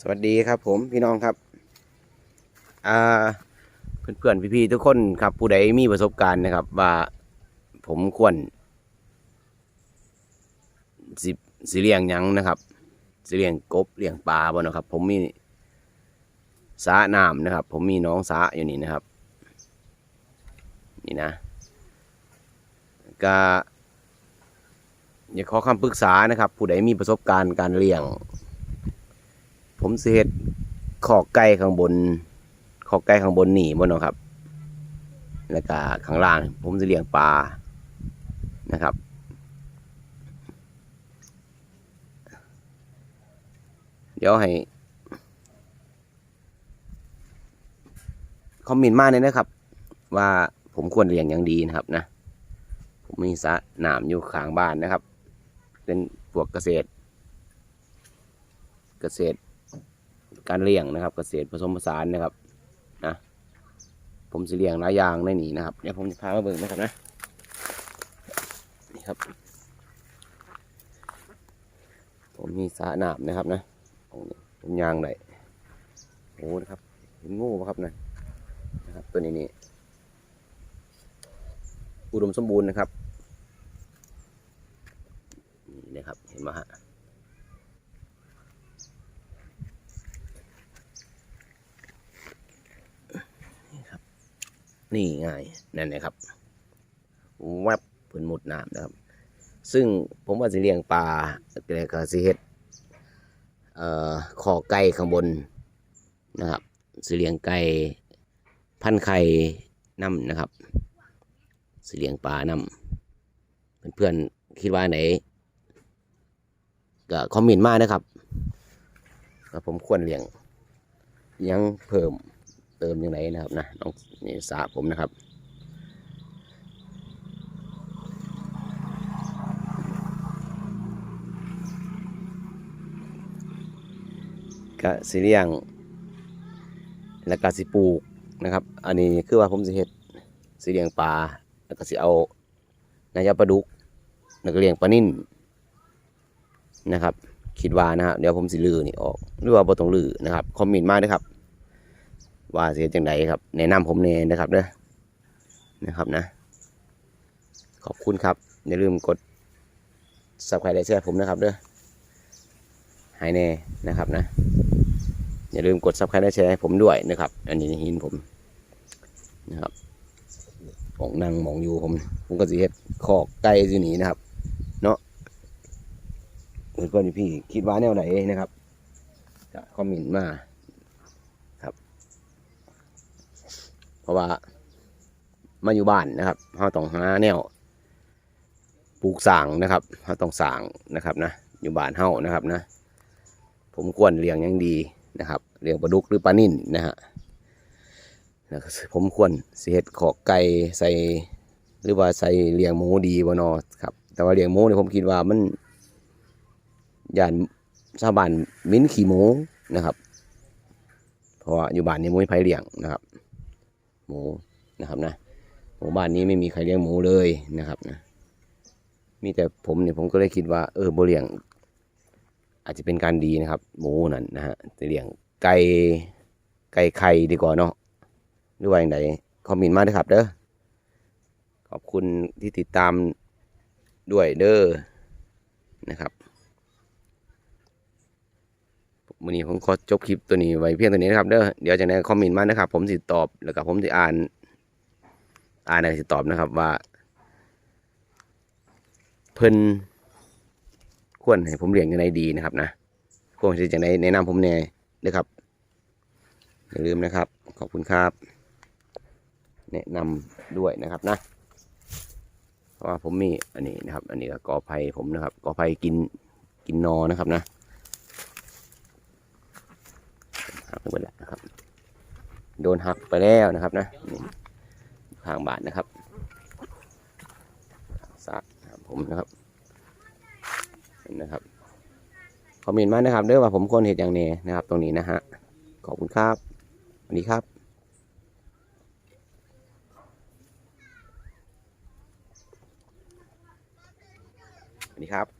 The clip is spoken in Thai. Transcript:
สวัสดีครับผมพี่น้องครับอ่าเพื่อนๆพี่ๆทุกคนครับ ผู้ใดมีประสบการณ์นะครับ ว่าผมควรสิสิเลี้ยงยังนะครับสิเลี้ยงกบเลี้ยงปลาบ่นะครับ ผมมีสระน้ำนะครับ ผมมีน้องสระอยู่นี่นะครับ นี่นะก็อยากขอคำปรึกษานะครับ ผู้ใดมีประสบการณ์การเลี้ยง ผมสิเฮ็ดขอกไก่ข้างบน ขอกไก่ข้างบนหนีบ่เนาะครับ แล้วก็ข้างล่าง ผมสิเลี้ยงปลานะครับ เดี๋ยวให้คอมเมนต์มาเลยนะครับ ว่าผมควรเลี้ยงอย่างดีนะครับนะ ผมมีสระน้ำอยู่ข้างบ้านนะครับ เป็นพวกเกษตร เกษตร การเลี้ยงนะครับ เกษตรผสมผสานนะครับนะผมสิเลี้ยงหลายอย่างในนี้นะครับเดี๋ยวผมจะพามาเบิ่งนะครับนะนี่ครับ ผมมีสระน้ำนะครับนะตรงนี้ผมยางได้โอ้นะครับเห็นงูปะครับนะนะครับ ตัวนี้นี่อุดมสมบูรณ์นะครับนี่นะครับเห็นไหมฮะ นี่ง่ายนั่นนะครับแวบพื้นหมุดน้ำนะครับ ซึ่งผมว่าสิเลี้ยงปลาแต่ก็สิเฮ็ดเอ่อขอไก่ข้างบนนะครับสิเลี้ยงไก่พันไข่น้ำนะครับสิเลี้ยงปลาน้ำเพื่อนๆคิดว่าไหนก็คอมเมนต์มานะครับผมควรเลี้ยงยังเพิ่ม ติมยังไงนะครับนะน้องนี่สาผมนะครับก็สิเลี้ยงแล้วก็สิปลูกนะครับ อันนี้คือว่าผมสิเฮ็ดสิเลี้ยงปลาแล้วก็สิเอานายาปลาดุกแล้วก็เลี้ยงปลานิ่นนะครับ คิดว่านะฮะเดี๋ยวผมสิลือนี่ออกหรือว่าบ่ต้องลือนะครับ คอมเมนต์มาด้วยครับ ว่าเสียจังไดครับแนะนำผมเน่นะครับเด้อนะครับนะ ขอบคุณครับอย่าลืมกด subscribe และแชร์ผมนะครับเด้อหายแน่นะครับนะ อย่าลืมกด subscribe และแชร์ให้ผมด้วยนะครับ อันนี้หินผมนะครับหมองนั่งหมองอยู่ผม ผมก็สิเฮ็ดขอกไก่สิหนีนะครับ เนาะเพื่อนๆพี่คิดว่าแนวไหนนะครับก็คอมเมนต์มา เพราะว่ามาอยู่บ้านนะครับเราต้องหาแนวปลูกสางนะครับเราต้องสางนะครับนะอยู่บ้านเฮานะครับนะ ผมควรเลี้ยงย่างดีนะครับเลี้ยงปลาดุกหรือปลานิ่นนะฮะผมควรเสียดขอกไก่ใส่หรือว่าใส่เลี้ยงหมูดีบ่นอครับ แต่ว่าเลี้ยงหมูเนี่ยผมคิดว่ามันย่านชาวบ้านมิ้นขี่หมูนะครับ เพราะว่าอยู่บ้านนี้มุ้ยไผเลี้ยงนะครับ หมูนะครับนะหมู่บ้านนี้ไม่มีใครเลี้ยงหมูเลยนะครับนะมีแต่ผมเนี่ยผมก็เลยคิดว่าเออโบเลี้ยง อาจจะเป็นการดีนะครับ หมูนั่นนะฮะจะเลี้ยงไก่ไก่ไข่ดีกว่าเนาะหรือว่าอย่างไรคอมเมนต์มาด้วยครับ เด้อขอบคุณที่ติดตามด้วยเด้อนะครับ วันนี้ผมขอจบคลิปตัวนี้ไว้เพียงตัวนี้นะครับเด้อเดี๋ยวจากนั้นคอมเมนต์มานะครับ ผมสิตอบแล้วก็ผมจะอ่าน อ่านอะไรสิตอบนะครับว่า เพิ่นควรให้ผมเลี้ยงยังไงดีนะครับ นะควรที่จะในแนะนำผมแน่เด้อครับอย่าลืมนะครับ ขอบคุณครับ แนะนำด้วยนะครับนะเพราะว่าผมมีอันนี้นะครับ อันนี้ก็กอไผ่ผมนะครับกอไผ่กินกินนอนะครับนะ ไปหมดแล้วนะครับ โดนหักไปแล้วนะครับนะนี่ข้างบาทนะครับสาดนะครับผมนะครับนะครับคอมเมนต์มานะครับเด้อว่าผมควรเห็นอย่างแนี้นะครับ ตรงนี้นะฮะขอบคุณครับสวัสดีครับสวัสดีครับ